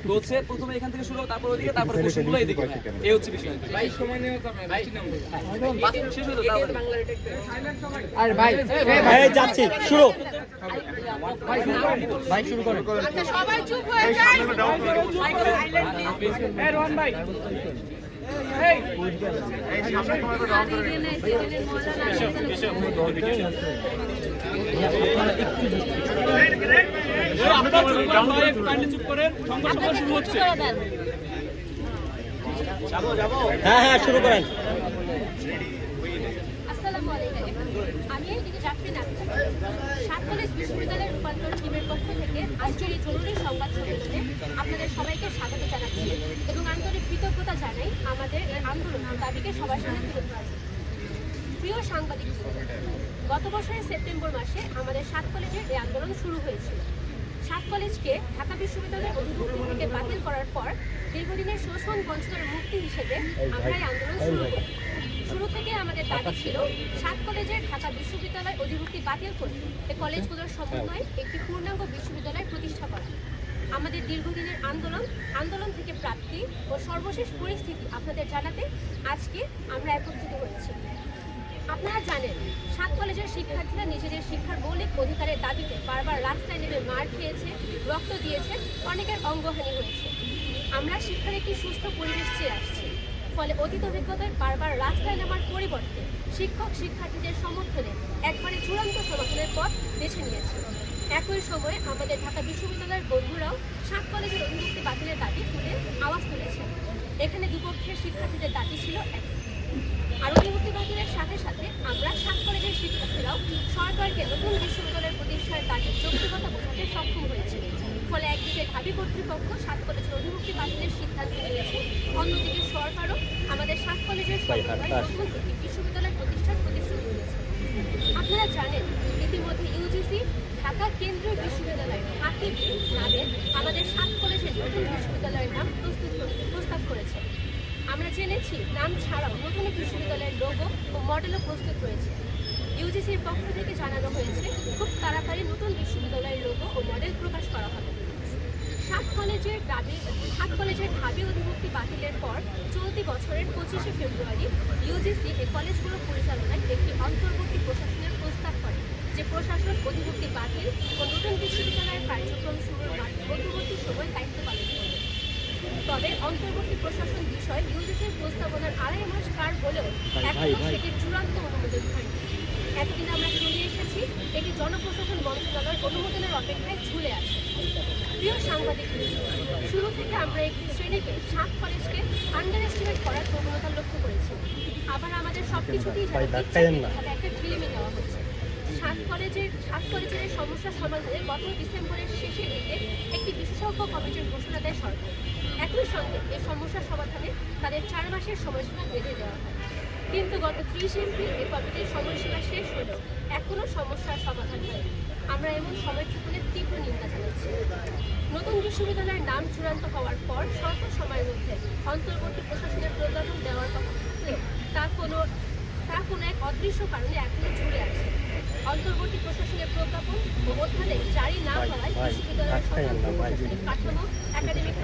তো প্রথমে এখান থেকে শুরু তারপর ওইদিকে তারপর কোশ্চেনগুলো এদিকে এই হচ্ছে বিষয়। ভাই সময় নেওয়া যাবে ভাই শেষ হলো তাড়াতাড়ি আর ভাই যাচ্ছি শুরু। ভাই শুরু করেন আচ্ছা সবাই চুপ হয়ে যান এই রোহন ভাই। চুপ করেন সংবাদ শুরু হচ্ছে হ্যাঁ হ্যাঁ শুরু করেন। আসসালামু আলাইকুম। আমি এদিকে জাফরিন সাত কলেজ বিশ্ববিদ্যালয়ের রূপান্তর টিমের পক্ষ থেকে আজকের এই জরুরি সংবাদ সম্মেলনে আপনাদের সবাইকে স্বাগত জানাচ্ছি এবং আন্তরিক কৃতজ্ঞতা জানাই আমাদের এই আন্দোলন দাবিকে সবার সামনে তুলে ধরার প্রিয় সাংবাদিক গত বছরের সেপ্টেম্বর মাসে আমাদের সাত কলেজের এই আন্দোলন শুরু হয়েছিল। সাত কলেজকে ঢাকা বিশ্ববিদ্যালয়ের অধিভুক্তি থেকে বাতিল করার পর দীর্ঘদিনের শোষণ বঞ্চনার মুক্তি হিসেবে আমরা এই আন্দোলন শুরু করি। শুরু থেকে আমাদের দাবি ছিল সাত কলেজের ঢাকা বিশ্ববিদ্যালয় অধিভুক্তি বাতিল করে এই কলেজগুলোর সমন্বয়ে একটি পূর্ণাঙ্গ বিশ্ববিদ্যালয় প্রতিষ্ঠা করা। আমাদের দীর্ঘদিনের আন্দোলন আন্দোলন থেকে প্রাপ্তি ও সর্বশেষ পরিস্থিতি আপনাদের জানাতে আজকে আমরা একত্রিত হয়েছি। আপনারা জানেন, সাত কলেজের শিক্ষার্থীরা নিজেদের শিক্ষার মৌলিক অধিকারের দাবিতে বারবার রাস্তায় নেমে মার খেয়েছে, রক্ত দিয়েছে, অনেকের অঙ্গহানি হয়েছে। আমরা শিক্ষার একটি সুস্থ পরিবেশ চেয়ে আসছি। ফলে অতীত অভিজ্ঞতায় বারবার রাস্তায় নামার পরিবর্তে শিক্ষক শিক্ষার্থীদের সমর্থনে একবারে চূড়ান্ত সমাধানের পথ বেছে নিয়েছে। একই সময়ে আমাদের ঢাকা বিশ্ববিদ্যালয়ের বন্ধুরাও সাত কলেজের অধিভুক্তি বাতিলের দাবি তুলে আওয়াজ তুলেছে এখানে দুপক্ষের শিক্ষার্থীদের দাবি ছিল এক আর অধিভুক্তি সাথে সাথে আমরা সাত কলেজের শিক্ষার্থীরাও সরকারকে নতুন বিশ্ববিদ্যালয়ের প্রতিষ্ঠার দাবির যৌক্তিকতা বোঝাতে সক্ষম হয়েছে। ফলে একদিকে ঢাবি কর্তৃপক্ষ সাত কলেজের অধিভুক্তি বাতিলের সিদ্ধান্ত নিয়েছে অন্যদিকে সরকারও আমাদের সাত কলেজের সমন্বয়ে নতুন একটি বিশ্ববিদ্যালয় প্রতিষ্ঠার প্রতিশ্রুতি দিয়েছে। আপনারা জানেন ইতিমধ্যে ইউজিসি ঢাকা কেন্দ্রীয় বিশ্ববিদ্যালয় আকিব নামে আমাদের সাত কলেজের নতুন বিশ্ববিদ্যালয়ের নাম প্রস্তুত প্রস্তাব করেছে। আমরা জেনেছি, নাম ছাড়াও নতুন বিশ্ববিদ্যালয়ের লোগো ও মডেলও প্রস্তুত রয়েছে। ইউজিসির পক্ষ থেকে জানানো হয়েছে, খুব তাড়াতাড়ি নতুন বিশ্ববিদ্যালয়ের লোগো ও মডেল প্রকাশ করা হবে। সাত কলেজের দাবি, সাত কলেজের ঢাবি অধিভুক্তি বাতিলের পর চলতি বছরের পঁচিশে ফেব্রুয়ারি ইউজিসি এই কলেজগুলো পরিচালনায় একটি অন্তর্বর্তী প্রশাসনের প্রস্তাব করে, যে প্রশাসন অধিভুক্তি বাতিল ও নতুন বিশ্ববিদ্যালয়ের কার্যক্রম শুরুর মধ্যবর্তী সময় দায়িত্ব পালন করবে। তবে অন্তর্বর্তী প্রশাসন বিষয় ইউজিসির প্রস্তাবনার আড়াই মাস পার হলেও এখনও সেটির চূড়ান্ত অনুমোদন হয়নি। এতদিন আমরা শুনে এসেছি এটি জনপ্রশাসন মন্ত্রণালয়ের অনুমোদনের অপেক্ষায় ঝুলে আছে। প্রিয় সাংবাদিক শুরু থেকে আমরা একটি শ্রেণীকে সাত কলেজকে আন্ডার এস্টিমেট করার প্রবণতা লক্ষ্য করেছি। আবার আমাদের দেন না। একটা ঢিলেমি দেওয়া হচ্ছে। সাত কলেজের সাত কলেজের সমস্যা সমাধানে গত ডিসেম্বরের শেষের দিকে একটি বিশেষজ্ঞ কমিটির ঘোষণা দেয় সরকার। একই সঙ্গে এ সমস্যা সমাধানে তাদের চার মাসের সময়সীমা বেঁধে দেওয়া হয়। কিন্তু গত ত্রিশ এপ্রিল এই কমিটির সময়সীমা শেষ হলেও এখনও সমস্যার সমাধান হয়নি। আমরা এমন সময়ক্ষেপণের তীব্র নিন্দা জানাচ্ছি। নতুন বিশ্ববিদ্যালয়ের নাম চূড়ান্ত হওয়ার পর স্বল্প সময়ের মধ্যে অন্তর্বর্তী প্রশাসনের প্রজ্ঞাপন দেওয়ার কথা তা কোনো তা কোনো এক অদৃশ্য কারণে এখনও ঝুলে আছে। অন্তর্বর্তী প্রশাসনের প্রজ্ঞাপন ও অধ্যাদেশ জারি না হওয়ায় বিশ্ববিদ্যালয়ের স্বতন্ত্র প্রশাসনিক কাঠামো একাডেমিক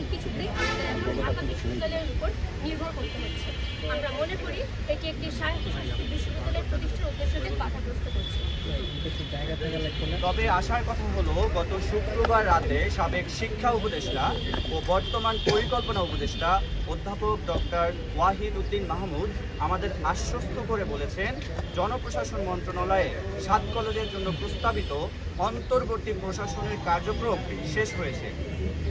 পরীক্ষা কিছুতেই ঢাকা বিশ্ববিদ্যালয়ের উপর নির্ভর করতে হচ্ছে। আমরা মনে করি এটি একটি স্বায়ত্তশাসিত বিশ্ববিদ্যালয়ের প্রতিষ্ঠার করছে তবে আসার কথা হলো, গত শুক্রবার রাতে সাবেক শিক্ষা উপদেষ্টা ও বর্তমান পরিকল্পনা উপদেষ্টা অধ্যাপক ডক্টর ওয়াহিদ উদ্দিন মাহমুদ আমাদের আশ্বস্ত করে বলেছেন, জনপ্রশাসন মন্ত্রণালয়ে সাত কলেজের জন্য প্রস্তাবিত অন্তর্বর্তী প্রশাসনের কার্যক্রম শেষ হয়েছে।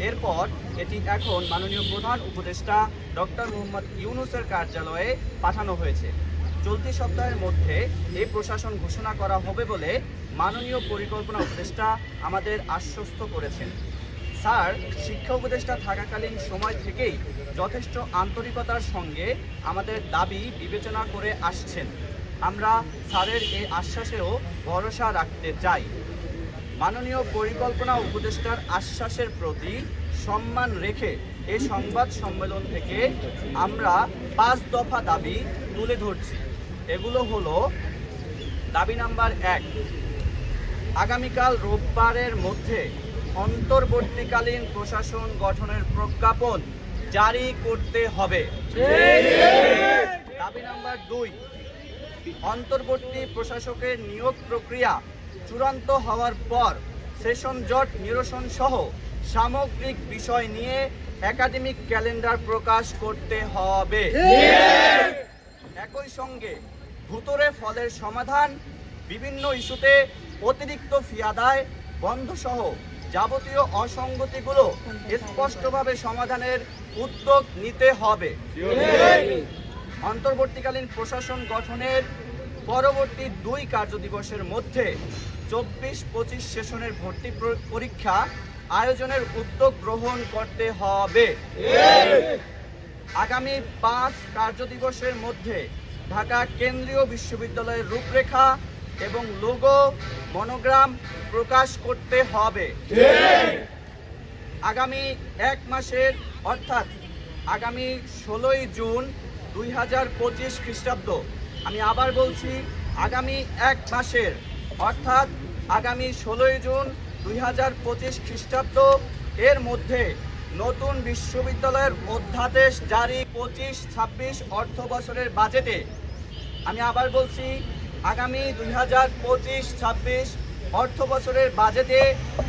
এরপর এটি এখন মাননীয় প্রধান উপদেষ্টা ডক্টর মোহাম্মদ ইউনুসের কার্যালয়ে পাঠানো হয়েছে। চলতি সপ্তাহের মধ্যে এই প্রশাসন ঘোষণা করা হবে বলে মাননীয় পরিকল্পনা উপদেষ্টা আমাদের আশ্বস্ত করেছেন। স্যার, শিক্ষা উপদেষ্টা থাকাকালীন সময় থেকেই যথেষ্ট আন্তরিকতার সঙ্গে আমাদের দাবি বিবেচনা করে আসছেন। আমরা স্যারের এই আশ্বাসেও ভরসা রাখতে চাই। মাননীয় পরিকল্পনা উপদেষ্টার আশ্বাসের প্রতি সম্মান রেখে এই সংবাদ সম্মেলন থেকে আমরা পাঁচ দফা দাবি তুলে ধরছি। এগুলো হলো দাবি নাম্বার এক আগামীকাল রোববারের মধ্যে অন্তর্বর্তীকালীন প্রশাসন গঠনের প্রজ্ঞাপন জারি করতে হবে। দাবি নাম্বার দুই অন্তর্বর্তী প্রশাসকের নিয়োগ প্রক্রিয়া চূড়ান্ত হওয়ার পর সেশন জট নিরসন সহ সামগ্রিক বিষয় নিয়ে একাডেমিক ক্যালেন্ডার প্রকাশ করতে হবে। একই সঙ্গে ভুতরে ফলের সমাধান, বিভিন্ন ইস্যুতে অতিরিক্ত ফি আদায় বন্ধ সহ যাবতীয় অসঙ্গতিগুলো স্পষ্টভাবে সমাধানের উদ্যোগ নিতে হবে। অন্তর্বর্তীকালীন প্রশাসন গঠনের পরবর্তী দুই কার্যদিবসের মধ্যে চব্বিশ পঁচিশ সেশনের ভর্তি পরীক্ষা আয়োজনের উদ্যোগ গ্রহণ করতে হবে। আগামী পাঁচ কার্যদিবসের মধ্যে ঢাকা কেন্দ্রীয় বিশ্ববিদ্যালয়ের রূপরেখা এবং লোগো মনোগ্রাম প্রকাশ করতে হবে। আগামী এক মাসের, অর্থাৎ আগামী ষোলোই জুন দুই হাজার পঁচিশ খ্রিস্টাব্দ। আমি আবার বলছি, আগামী এক মাসের, অর্থাৎ আগামী ষোলোই জুন দুই হাজার পঁচিশ খ্রিস্টাব্দ। এর মধ্যে নতুন বিশ্ববিদ্যালয়ের অধ্যাদেশ জারি পঁচিশ, ছাব্বিশ অর্থ বছরের বাজেটে। আমি আবার বলছি, আগামী দুই হাজার পঁচিশ, ছাব্বিশ অর্থ বছরের বাজেটে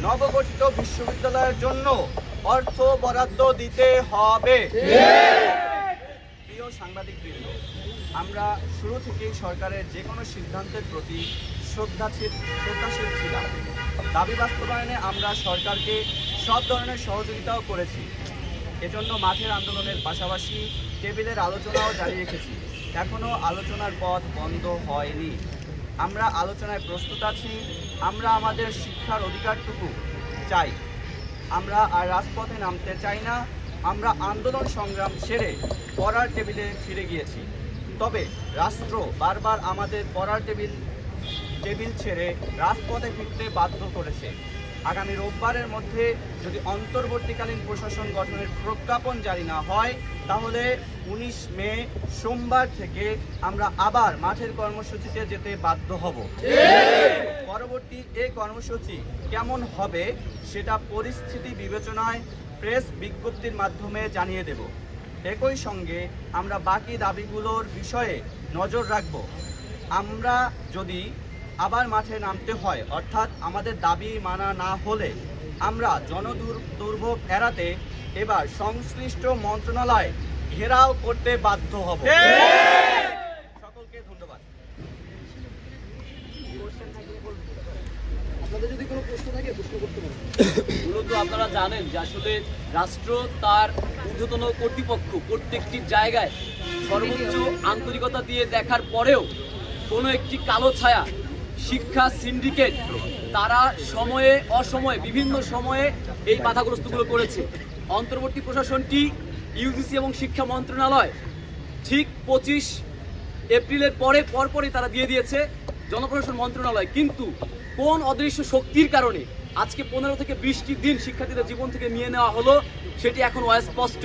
নবগঠিত বিশ্ববিদ্যালয়ের জন্য অর্থ বরাদ্দ দিতে হবে। প্রিয় সাংবাদিকবৃন্দ, আমরা শুরু থেকেই সরকারের যে কোনো সিদ্ধান্তের প্রতি শ্রদ্ধাশীল শ্রদ্ধাশীল ছিলাম। দাবি বাস্তবায়নে আমরা সরকারকে সব ধরনের সহযোগিতাও করেছি। এজন্য মাঠের আন্দোলনের পাশাপাশি টেবিলের আলোচনাও জারি রেখেছি। এখনও আলোচনার পথ বন্ধ হয়নি। আমরা আলোচনায় প্রস্তুত আছি। আমরা আমাদের শিক্ষার অধিকারটুকু চাই। আমরা আর রাজপথে নামতে চাই না। আমরা আন্দোলন সংগ্রাম ছেড়ে পড়ার টেবিলে ফিরে গিয়েছি। তবে রাষ্ট্র বারবার আমাদের পড়ার টেবিল টেবিল ছেড়ে রাজপথে ফিরতে বাধ্য করেছে। আগামী রোববারের মধ্যে যদি অন্তর্বর্তীকালীন প্রশাসন গঠনের প্রজ্ঞাপন জারি না হয়, তাহলে উনিশ মে সোমবার থেকে আমরা আবার মাঠের কর্মসূচিতে যেতে বাধ্য হব। পরবর্তী এই কর্মসূচি কেমন হবে সেটা পরিস্থিতি বিবেচনায় প্রেস বিজ্ঞপ্তির মাধ্যমে জানিয়ে দেব। একই সঙ্গে আমরা বাকি দাবিগুলোর বিষয়ে নজর রাখব। আমরা যদি আবার মাঠে নামতে হয়। অর্থাৎ আমাদের দাবি মানা না হলে আমরা জনদুর দুর্ভোগ এড়াতে এবার সংশ্লিষ্ট মন্ত্রণালয় ঘেরাও করতে বাধ্য হব। সকলকে ধন্যবাদ। মূলত আপনারা জানেন যে আসলে রাষ্ট্র তার ঊর্ধ্বতন কর্তৃপক্ষ প্রত্যেকটি জায়গায় সর্বোচ্চ আন্তরিকতা দিয়ে দেখার পরেও কোনো একটি কালো ছায়া শিক্ষা সিন্ডিকেট, তারা সময়ে, অসময়ে, বিভিন্ন সময়ে এই বাধাগ্রস্তগুলো করেছে। অন্তর্বর্তী প্রশাসনটি ইউজিসি এবং শিক্ষা মন্ত্রণালয় ঠিক পঁচিশ এপ্রিলের পরে, পরপরই তারা দিয়ে দিয়েছে জনপ্রশাসন মন্ত্রণালয়। কিন্তু কোন অদৃশ্য শক্তির কারণে আজকে পনেরো থেকে বিশটি দিন শিক্ষার্থীদের জীবন থেকে নিয়ে নেওয়া হলো, সেটি এখন অস্পষ্ট।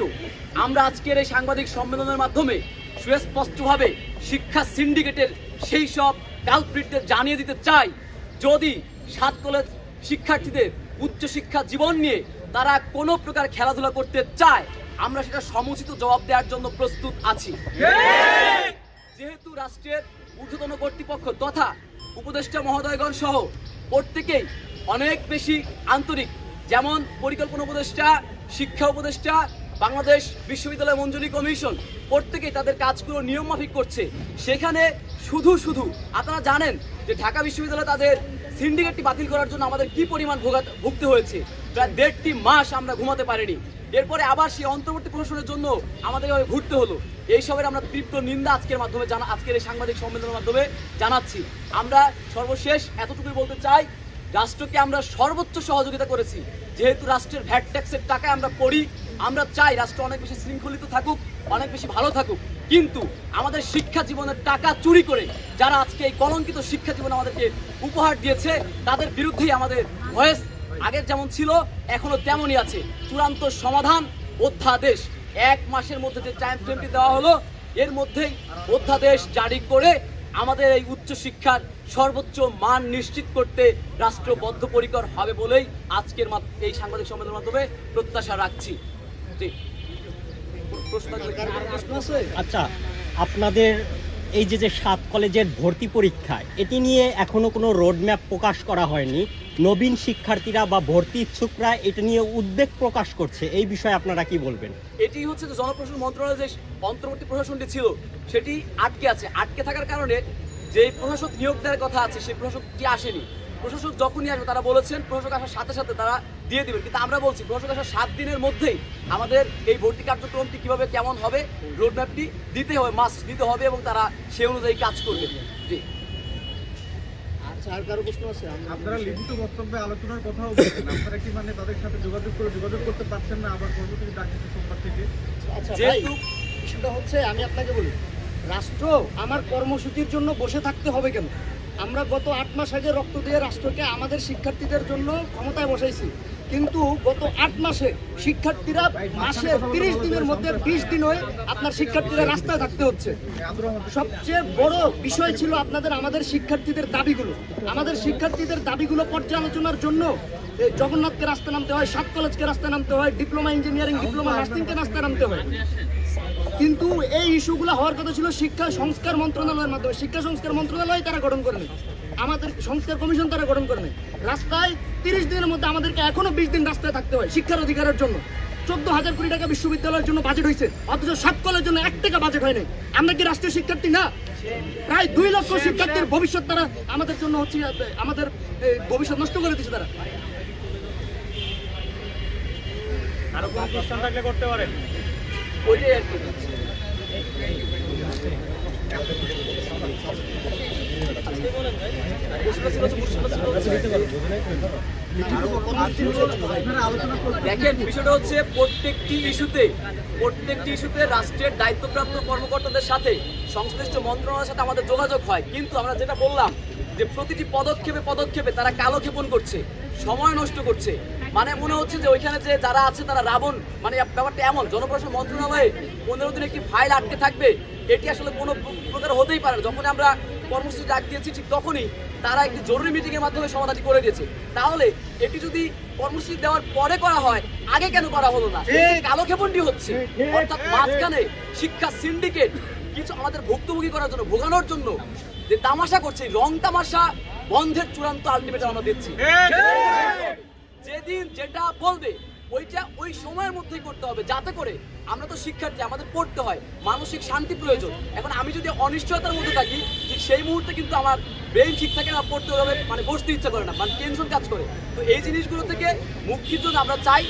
আমরা আজকের এই সাংবাদিক সম্মেলনের মাধ্যমে সুস্পষ্টভাবে শিক্ষা সিন্ডিকেটের সেই সব কালপ্রিটদের জানিয়ে দিতে চাই, যদি সাত কলেজ শিক্ষার্থীদের উচ্চশিক্ষা জীবন নিয়ে তারা কোনো প্রকার খেলাধুলা করতে চায়, আমরা সেটা সমুচিত জবাব দেওয়ার জন্য প্রস্তুত আছি। যেহেতু রাষ্ট্রের ঊর্ধ্বতন কর্তৃপক্ষ তথা উপদেষ্টা মহোদয়গণ সহ প্রত্যেকেই অনেক বেশি আন্তরিক, যেমন পরিকল্পনা উপদেষ্টা, শিক্ষা উপদেষ্টা বাংলাদেশ বিশ্ববিদ্যালয় মঞ্জুরি কমিশন প্রত্যেকেই তাদের কাজগুলো নিয়ম মাফিক করছে। সেখানে শুধু শুধু আপনারা জানেন যে ঢাকা বিশ্ববিদ্যালয় তাদের সিন্ডিকেটটি বাতিল করার জন্য আমাদের কি পরিমাণ ভোগাতে ভুগতে হয়েছে। প্রায় দেড়টি মাস আমরা ঘুমাতে পারিনি। এরপরে আবার সেই অন্তর্বর্তী প্রশাসনের জন্য আমাদের এভাবে ঘুরতে হলো। এইসবের আমরা তীব্র নিন্দা আজকের মাধ্যমে জানা আজকের এই সাংবাদিক সম্মেলনের মাধ্যমে জানাচ্ছি। আমরা সর্বশেষ এতটুকুই বলতে চাই, রাষ্ট্রকে আমরা সর্বোচ্চ সহযোগিতা করেছি। যেহেতু রাষ্ট্রের ভ্যাট ট্যাক্সের টাকায় আমরা পড়ি আমরা চাই রাষ্ট্র অনেক বেশি শৃঙ্খলিত থাকুক, অনেক বেশি ভালো থাকুক। কিন্তু আমাদের শিক্ষা জীবনের টাকা চুরি করে যারা আজকে এই কলঙ্কিত শিক্ষা জীবন আমাদেরকে উপহার দিয়েছে, তাদের বিরুদ্ধেই আমাদের ভয়েস আগের যেমন ছিল, এখনও তেমনই আছে। চূড়ান্ত সমাধান অধ্যাদেশ। এক মাসের মধ্যে যে টাইম ফ্রেমটি দেওয়া হলো, এর মধ্যেই অধ্যাদেশ জারি করে আমাদের এই উচ্চশিক্ষার সর্বোচ্চ মান নিশ্চিত করতে রাষ্ট্র বদ্ধপরিকর হবে বলেই আজকের এই সাংবাদিক সম্মেলনের মাধ্যমে প্রত্যাশা রাখছি। আচ্ছা আপনাদের এই যে যে সাত কলেজের ভর্তি পরীক্ষা এটি নিয়ে এখনও কোনো রোডম্যাপ প্রকাশ করা হয়নি। নবীন শিক্ষার্থীরা বা ভর্তি ইচ্ছুকরা এটা নিয়ে উদ্বেগ প্রকাশ করছে। এই বিষয়ে আপনারা কি বলবেন? এটি হচ্ছে যে জনপ্রশাসন মন্ত্রণালয়ের যে অন্তর্বর্তী প্রশাসনটি ছিল সেটি আটকে আছে। আটকে থাকার কারণে যে প্রশাসক নিয়োগ দেওয়ার কথা আছে সেই প্রশাসকটি আসেনি। প্রশাসক যখনই আসবে তারা বলেছেন প্রশাসক আসার সাথে সাথে তারা দিয়ে দিবেন। কিন্তু আমরা বলছি প্রশাসক আসার সাত দিনের মধ্যেই আমাদের এই ভর্তি কার্যক্রমটি কীভাবে কেমন হবে রোডম্যাপটি দিতে হবে মাস্ক দিতে হবে এবং তারা সে অনুযায়ী কাজ করবে। জি। আপনারা লিখিত বক্তব্যে আলোচনার কথাও বলছেন। আপনারা কি মানে তাদের সাথে যোগাযোগ করে যোগাযোগ করতে পারছেন না আবার কর্মসূচি ডাকতেছে সোমবার থেকে? আচ্ছা যেহেতু বিষয়টা হচ্ছে আমি আপনাকে বলি রাষ্ট্র আমার কর্মসূচির জন্য বসে থাকতে হবে কেন? আমরা গত আট মাস আগে রক্ত দিয়ে রাষ্ট্রকে আমাদের শিক্ষার্থীদের জন্য ক্ষমতায় বসাইছি। কিন্তু গত আট মাসে শিক্ষার্থীরা মাসে তিরিশ দিনের মধ্যে বিশ দিন হয়ে আপনার শিক্ষার্থীরা রাস্তায় থাকতে হচ্ছে। সবচেয়ে বড় বিষয় ছিল আপনাদের, আমাদের শিক্ষার্থীদের দাবিগুলো। আমাদের শিক্ষার্থীদের দাবিগুলো পর্যালোচনার জন্য জগন্নাথকে রাস্তা নামতে হয়, সাত কলেজকে রাস্তা নামতে হয়, ডিপ্লোমা ইঞ্জিনিয়ারিং, ডিপ্লোমা নার্সিংকে রাস্তা নামতে হয়। কিন্তু এই ইস্যুগুলো হওয়ার কথা ছিল শিক্ষা সংস্কার মন্ত্রণালয়ের মাধ্যমে। শিক্ষা সংস্কার মন্ত্রণালয় তারা গঠন করে নেয় আমাদের সংস্কার কমিশন তারা গঠন করে নেয় রাস্তায় তিরিশ দিনের মধ্যে আমাদেরকে এখনও বিশ দিন রাস্তায় থাকতে হয় শিক্ষার অধিকারের জন্য। চোদ্দ হাজার কোটি টাকা বিশ্ববিদ্যালয়ের জন্য বাজেট হয়েছে, অথচ সাত কলের জন্য এক টাকা বাজেট হয় নাই। আমরা কি রাষ্ট্রীয় শিক্ষার্থী না? প্রায় দুই লক্ষ শিক্ষার্থীর ভবিষ্যৎ তারা আমাদের জন্য হচ্ছে, আমাদের ভবিষ্যৎ নষ্ট করে দিচ্ছে তারা। আরও কোনো প্রশ্ন থাকলে করতে পারেন। দেখেন, বিষয়টা হচ্ছে প্রত্যেকটি ইস্যুতে প্রত্যেকটি ইস্যুতে রাষ্ট্রের দায়িত্বপ্রাপ্ত কর্মকর্তাদের সাথে সংশ্লিষ্ট মন্ত্রণালয়ের সাথে আমাদের যোগাযোগ হয়। কিন্তু আমরা যেটা বললাম যে প্রতিটি পদক্ষেপে পদক্ষেপে তারা কালোক্ষেপণ করছে, সময় নষ্ট করছে। মানে মনে হচ্ছে যে ওইখানে যে যারা আছে তারা রাবণ। মানে ব্যাপারটা এমন জনপ্রশাসন মন্ত্রণালয়ে পনেরো দিন একটি ফাইল আটকে থাকবে এটি আসলে কোনো প্রকার হতেই পারে যখন আমরা কর্মসূচি ডাক দিয়েছি ঠিক তখনই তারা একটি জরুরি মিটিংয়ের মাধ্যমে সমাধানটি করে দিয়েছে। তাহলে এটি যদি কর্মসূচি দেওয়ার পরে করা হয় আগে কেন করা হলো না? এই যে কালোক্ষেপণটি হচ্ছে। অর্থাৎ মাঝখানে শিক্ষা সিন্ডিকেট কিছু আমাদের ভুক্তভোগী করার জন্য ভোগানোর জন্য যে তামাশা করছে রং তামাশা বন্ধের চূড়ান্ত আলটিমেটাম আমরা দিচ্ছি। যেদিন যেটা বলবে, ওইটা ওই সময়ের মধ্যেই করতে হবে। যাতে করে আমরা তো শিক্ষার্থী, আমাদের পড়তে হয়। মানসিক শান্তি প্রয়োজন। এখন আমি যদি অনিশ্চয়তার মধ্যে থাকি, ঠিক সেই মুহূর্তে কিন্তু আমার ব্রেন ঠিক থাকে না, পড়তে হবে মানে বসতে ইচ্ছা করে না মানে টেনশন কাজ করে। তো এই জিনিসগুলো থেকে মুক্তির জন্য আমরা চাই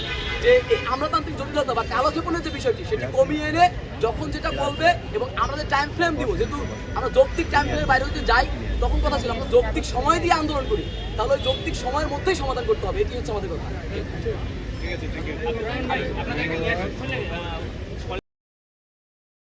যে এই আমলাতান্ত্রিক জটিলতা বা কালোক্ষেপণের যে বিষয়টি, সেটি কমিয়ে এনে যখন যেটা বলবে এবং আমরা যে টাইম ফ্রেম দিব, যেহেতু আমরা যৌক্তিক টাইম ফ্রেমের বাইরে যদি যাই তখন কথা ছিল আমরা যৌক্তিক সময় দিয়ে আন্দোলন করি। তাহলে ওই যৌক্তিক সময়ের মধ্যেই সমাধান করতে হবে, এটি হচ্ছে আমাদের কথা। আপনাদের